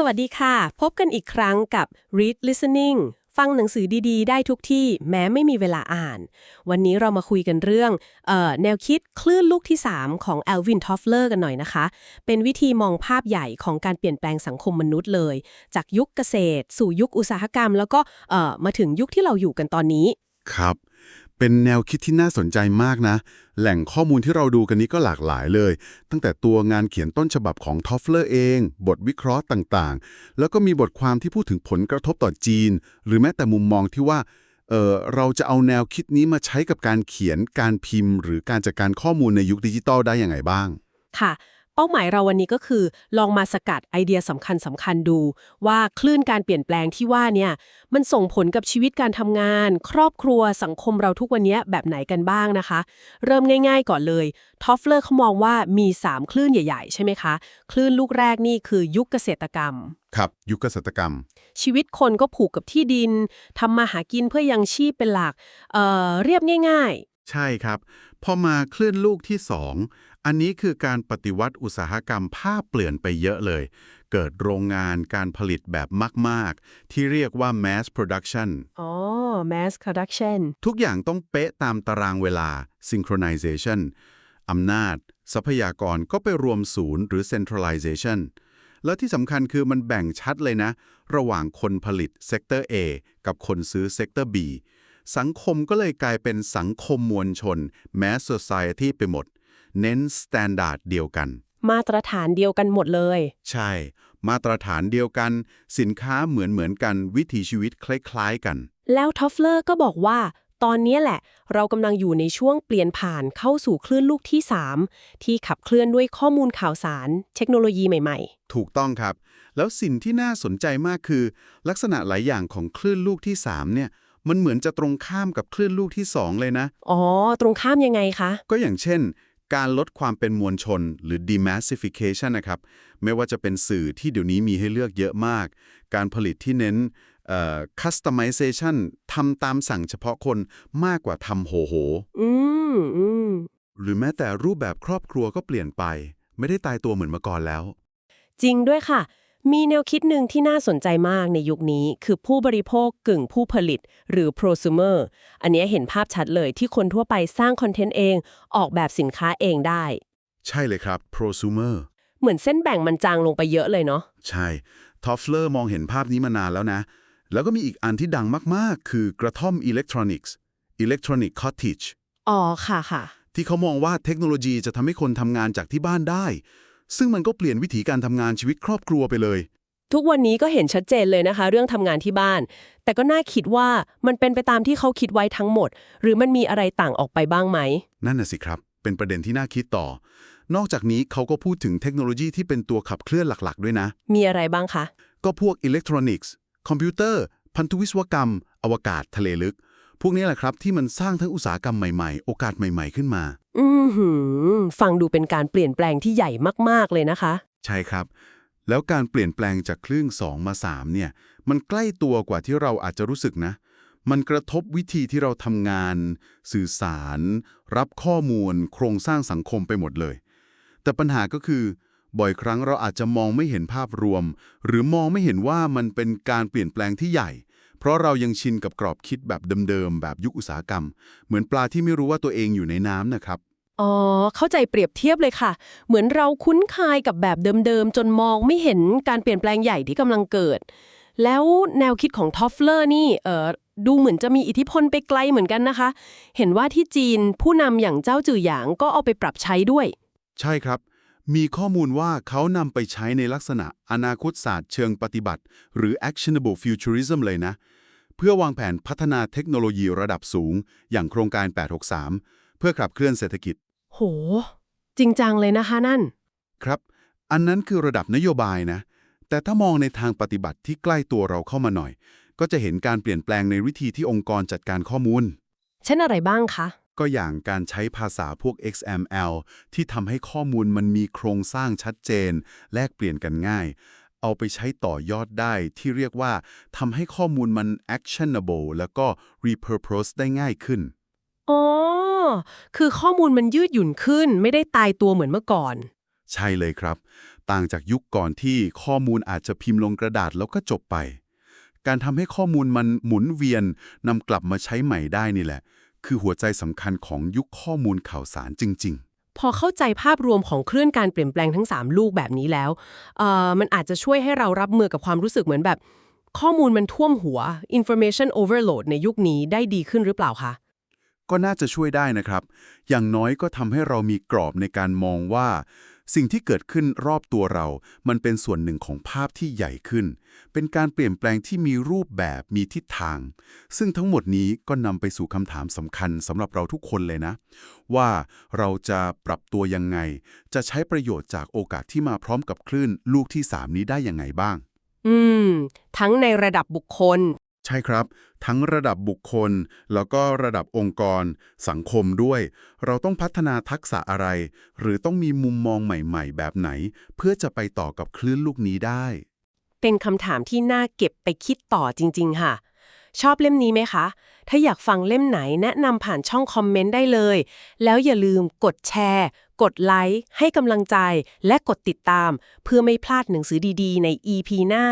สวัสดีค่ะ พบกันอีกครั้งกับ Read Listening ฟังหนังสือดีๆ ได้ทุกที่แม้ไม่มีเวลาอ่าน วันนี้เรามาคุยกันเรื่องออแนวคิดคลื่นลูกที่ 3 ของ Alvin Toffler กันหน่อยนะคะ เป็นวิธีมองภาพใหญ่ของการเปลี่ยนแปลงสังคมมนุษย์เลย จากยุคเกษตร สู่ยุคอุตสาหกรรม แล้วก็มาถึงยุคที่เราอยู่กันตอนนี้ ครับ เป็นแนวคิดที่น่าสนใจมากนะ แหล่งข้อมูลที่เราดูกันนี้ก็หลากหลายเลย ตั้งแต่ตัวงานเขียนต้นฉบับของทอฟเลอร์เอง บทวิเคราะห์ต่างๆ แล้วก็มีบทความที่พูดถึงผลกระทบต่อจีน หรือแม้แต่มุมมองที่ว่าเออเราจะเอาแนวคิดนี้มาใช้กับการเขียนการพิมพ์ หรือการจัดการข้อมูลในยุคดิจิตอลได้อย่างไรบ้าง ค่ะ เป้าหมายเราวันนี้ก็คือ ลองมาสกัดไอเดียสำคัญสำคัญดู ว่าคลื่นการเปลี่ยนแปลงที่ว่าเนี่ยมันส่งผลกับชีวิตการทำงาน ครอบครัวสังคมเราทุกวันนี้แบบไหนกันบ้างนะคะ เริ่มง่าย ๆ ก่อนเลยทอฟเลอร์เขามองว่ามี 3 คลื่นใหญ่ๆ ใช่ไหมคะ คลื่นลูกแรกนี่คือยุคเกษตรกรรม ครับยุคเกษตรกรรม ชีวิตคนก็ผูกกับที่ดินทำมาหากินเพื่อยังชีพเป็นหลักเอ่อเรียบง่ายใช่ครับ พอมาคลื่นลูกที่2อั นนี้คือการปฏิวัติอุตสาหกรรมภาพเปลี่ยนไปเยอะเลย เกิดโรงงานการผลิตแบบมาก ๆ ที่เรียกว่า mass production ๆอ๋อ mass production ทุกอย่างต้องเป๊ะตามตารางเวลา synchronization อำนาจ ทรัพยากรก็ไปรวมศูนย์หรือ centralization แล้วที่สำคัญคือมันแบ่งชัดเลยนะ ระหว่างคนผลิต sector A กับคนซื้อ sector B สังคมก็เลยกลายเป็นสังคมมวลชน mass society ไปหมด เน้น standard เดียวกัน มาตรฐานเดียวกันหมดเลย ใช่ มาตรฐานเดียวกัน สินค้าเหมือนเหมือนๆกันวิถีชีวิตคล้ายๆกัน แล้วทอฟเลอร์ก็บอกว่า ตอนนี้แหละ เรากำลังอยู่ในช่วงเปลี่ยนผ่านเข้าสู่คลื่นลูกที่ 3 ที่ขับเคลื่อนด้วยข้อมูลข่าวสาร เทคโนโลยีใหม่ถูกต้องครับ แล้วสิ่งที่น่าสนใจมากคือ ลักษณะหลายอย่างของคลื่นลูกที่3เนี่ยมันเหมือนจะตรงข้ามกับคลื่นลูกที่ 2 เลยนะๆอ๋อ ตรงข้ามยังไงคะ ก็อย่างเช่น การลดความเป็นมวลชนหรือ demassification นะครับ ไม่ว่าจะเป็นสื่อที่เดี๋ยวนี้มีให้เลือกเยอะมาก การผลิตที่เน้นเอ่อ customization ทำตามสั่งเฉพาะคนมากกว่าทำโหโหอืมอืมหรือแม้แต่รูปแบบครอบครัวก็เปลี่ยนไป ไม่ได้ตายตัวเหมือนเมื่อก่อนแล้ว จริงด้วยค่ะ มีแนวคิดหนึ่งที่น่าสนใจมากในยุคนี้ คือผู้บริโภคกึ่งผู้ผลิต หรือ prosumer อันเนี้ยเห็นภาพชัดเลยที่คนทั่วไปสร้างคอนเทนต์เอง ออกแบบสินค้าเองได้ ใช่เลยครับ prosumer เหมือนเส้นแบ่งมันจางลงไปเยอะเลยเนาะใช่ทอฟเลอร์มองเห็นภาพนี้มานานแล้วนะ แล้วก็มีอีกอันที่ดังมากๆ คือกระท่อมอิเล็กทรอนิกส์ Electronic Cottage อ๋อค่ะค่ะที่เขามองว่าเทคโนโลยีจะทำให้คนทำงานจากที่บ้านได้ ซึ่งมันก็เปลี่ยนวิธีการทำงานชีวิตครอบครัวไปเลย ทุกวันนี้ก็เห็นชัดเจนเลยนะคะ เรื่องทำงานที่บ้าน แต่ก็น่าคิดว่ามันเป็นไปตามที่เขาคิดไว้ทั้งหมด หรือมันมีอะไรต่างออกไปบ้างไหม นั่นน่ะสิครับ เป็นประเด็นที่น่าคิดต่อ นอกจากนี้เขาก็พูดถึงเทคโนโลยีที่เป็นตัวขับเคลื่อนหลักๆ ด้วยนะ มีอะไรบ้างคะ ก็พวกอิเล็กทรอนิกส์ คอมพิวเตอร์ พันธุวิศวกรรม อวกาศ ทะเลลึก พวกนี้แหละครับที่มันสร้างทั้งอุตสาหกรรมใหม่ๆ โอกาสใหม่ ๆ ขึ้นมา อือหือฟังดูเป็นการเปลี่ยนแปลงที่ใหญ่มาก ๆ เลยนะคะ ใช่ครับ แล้วการเปลี่ยนแปลงจากคลื่น2มา3เนี่ย มันใกล้ตัวกว่าที่เราอาจจะรู้สึกนะ มันกระทบวิธีที่เราทำงาน สื่อสาร รับข้อมูล โครงสร้างสังคมไปหมดเลย แต่ปัญหาก็คือ บ่อยครั้งเราอาจจะมองไม่เห็นภาพรวม หรือมองไม่เห็นว่ามันเป็นการเปลี่ยนแปลงที่ใหญ่ เพราะเรายังชินกับกรอบคิดแบบเดิมๆแบบยุคอุตสาหกรรม เหมือนปลาที่ไม่รู้ว่าตัวเองอยู่ในน้ำนะครับ อ๋อ เข้าใจเปรียบเทียบเลยค่ะ เหมือนเราคุ้นเคยกับแบบเดิมๆ จนมองไม่เห็นการเปลี่ยนแปลงใหญ่ที่กำลังเกิด แล้วแนวคิดของทอฟเลอร์นี่เออดูเหมือนจะมีอิทธิพลไปไกลเหมือนกันนะคะ เห็นว่าที่จีนผู้นำอย่างเจ้าจือหยางก็เอาไปปรับใช้ด้วย ใช่ครับ มีข้อมูลว่าเขานำไปใช้ในลักษณะอนาคตศาสตร์เชิงปฏิบัติ หรือ actionable futurism เลยนะ เพื่อวางแผนพัฒนาเทคโนโลยีระดับสูง อย่างโครงการ 863 เพื่อขับเคลื่อนเศรษฐกิจ โห จริงจังเลยนะคะนั่น ครับ อันนั้นคือระดับนโยบายนะ แต่ถ้ามองในทางปฏิบัติที่ใกล้ตัวเราเข้ามาหน่อย ก็จะเห็นการเปลี่ยนแปลงในวิธีที่องค์กรจัดการข้อมูล เช่นอะไรบ้างคะ ก็อย่างการใช้ภาษาพวก XML ที่ทำให้ข้อมูลมันมีโครงสร้างชัดเจน แลกเปลี่ยนกันง่าย เอาไปใช้ต่อยอดได้ที่เรียกว่าทำให้ข้อมูลมัน actionable แล้วก็ repurpose ได้ง่ายขึ้น อ๋อ คือข้อมูลมันยืดหยุ่นขึ้น ไม่ได้ตายตัวเหมือนเมื่อก่อน ใช่เลยครับ ต่างจากยุคก่อนที่ข้อมูลอาจจะพิมพ์ลงกระดาษแล้วก็จบไป การทำให้ข้อมูลมันหมุนเวียนนำกลับมาใช้ใหม่ได้นี่แหละ คือหัวใจสำคัญของยุคข้อมูลข่าวสารจริงพอเข้าใจภาพรวมของคลื่นการเปลี่ยนแปลงทั้ง 3 ลูกแบบนี้แล้วเอ่อมันอาจจะช่วยให้เรารับมือกับความรู้สึกเหมือนแบบ ข้อมูลมันท่วมหัว information overload ในยุคนี้ได้ดีขึ้นหรือเปล่าคะๆ ก็น่าจะช่วยได้นะครับ อย่างน้อยก็ทำให้เรามีกรอบในการมองว่า สิ่งที่เกิดขึ้นรอบตัวเรา มันเป็นส่วนหนึ่งของภาพที่ใหญ่ขึ้น เป็นการเปลี่ยนแปลงที่มีรูปแบบมีทิศทาง ซึ่งทั้งหมดนี้ก็นำไปสู่คำถามสำคัญสำหรับเราทุกคนเลยนะ ว่าเราจะปรับตัวยังไง จะใช้ประโยชน์จากโอกาสที่มาพร้อมกับคลื่นลูกที่ 3 นี้ได้ยังไงบ้าง อืม ทั้งในระดับบุคคล ใช่ครับ ทั้งระดับบุคคล แล้วก็ระดับองค์กร สังคมด้วย เราต้องพัฒนาทักษะอะไร หรือต้องมีมุมมองใหม่ ๆ แบบไหน เพื่อจะไปต่อกับคลื่นลูกนี้ได้ เป็นคำถามที่น่าเก็บไปคิดต่อจริง ๆ ค่ะ ชอบเล่มนี้ไหมคะ ถ้าอยากฟังเล่มไหนแนะนำผ่านช่องคอมเมนต์ได้เลย แล้วอย่าลืมกดแชร์ กดไลค์ให้กำลังใจ และกดติดตาม เพื่อไม่พลาดหนังสือดี ๆ ใน EP หน้า